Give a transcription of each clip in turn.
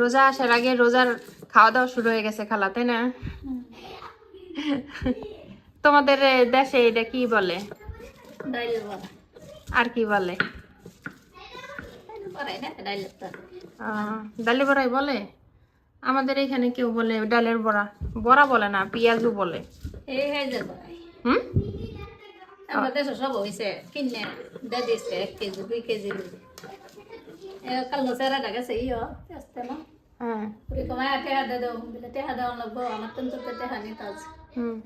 রোজা আসার আগে রোজার খাওয়া দাওয়া শুরু হয়ে গেছে খালা তাই না? তোমাদের দেশে এটা কি বলে? আর কি বলে? ডালি বড়াই বলে? আমাদের এখানে কেউ বলে ডালের বড়া। বড়া বলে না পেঁয়াজও বলে। হুম? আমার সব হয়েছে কিনে দে দিচ্ছে এক কেজি দুই কেজি। কালো চেরা গেছে ইয় আসতে না কমায় টেহা দে দেবো বলে টেহা দেওয়া লাগবো আমার তো তো টেহা নিতে আছে হুম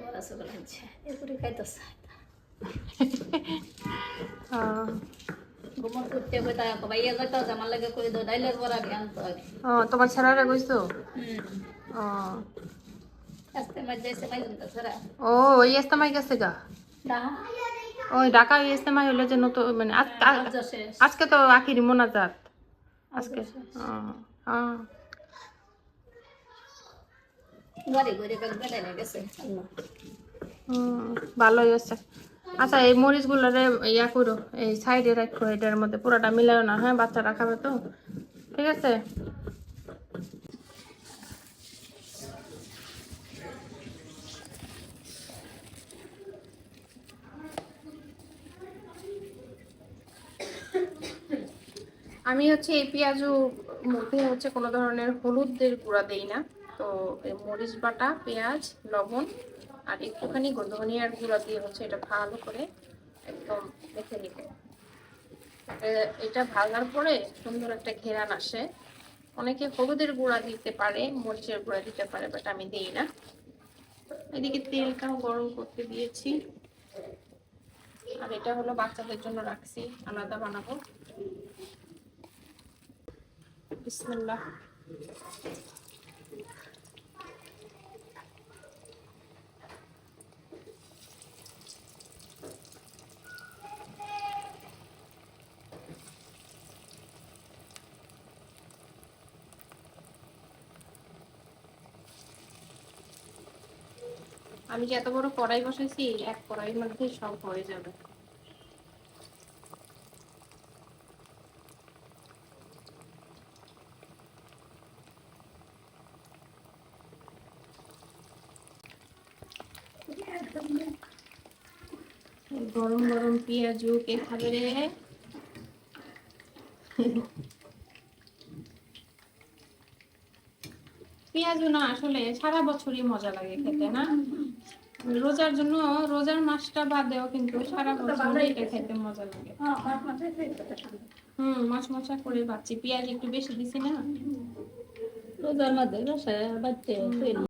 বড়া সকল হচ্ছে এই পুরি খাইতেছে তোমার ছেড়ারে কইছো হুম ও আসতে ছড়া ওই ইস্তেমাই গেছে গা ওই ঢাকা ওই ইস্তেমাই হলো যে নতুন মানে আজকে তো আখিরি মোনাজাত। আজকে ভালোই হচ্ছে আচ্ছা এই মরিচগুলোরে ইয়া করো এই সাইডে রাখো এটার মধ্যে পুরোটা মিলাও না হ্যাঁ বাচ্চারা খাবে তো? ঠিক আছে? আমি হচ্ছে এই পেঁয়াজু মধ্যে হচ্ছে কোনো ধরনের হলুদের গুঁড়া দেই না। তো মরিচ বাটা, পেঁয়াজ, লবণ আর একটুখানি ধনিয়ার গুঁড়া দিয়ে হচ্ছে এটা ভালো করে একদম মেখে নিবে। এটা ভাজার পরে সুন্দর একটা ঘেরান আসে। অনেকে হলুদের গুঁড়া দিতে পারে, মরিচের গুঁড়া দিতে পারে, বাট আমি দিই না। এদিকে তেলটাও গরম করতে দিয়েছি। আর এটা হলো বাচ্চাদের জন্য রাখছি, আলাদা বানাবো। বিসমিল্লাহ আমি যে এত বড় কড়াই বসাইছি এক কড়াইয়ের মধ্যে সব হয়ে যাবে। গরম গরম পেঁয়াজু কে খাবে রে? পেঁয়াজু না আসলে সারা বছরই মজা লাগে খেতে না? রোজার জন্য রোজার মাসটা বাদেও কিন্তু সারা বছর এটা খেতে মজা লাগে। হুম মাছ মশা করে বাচ্চি পেঁয়াজ একটু বেশি দিছি না। রোজার মধ্যে বাসায় বাচ্চা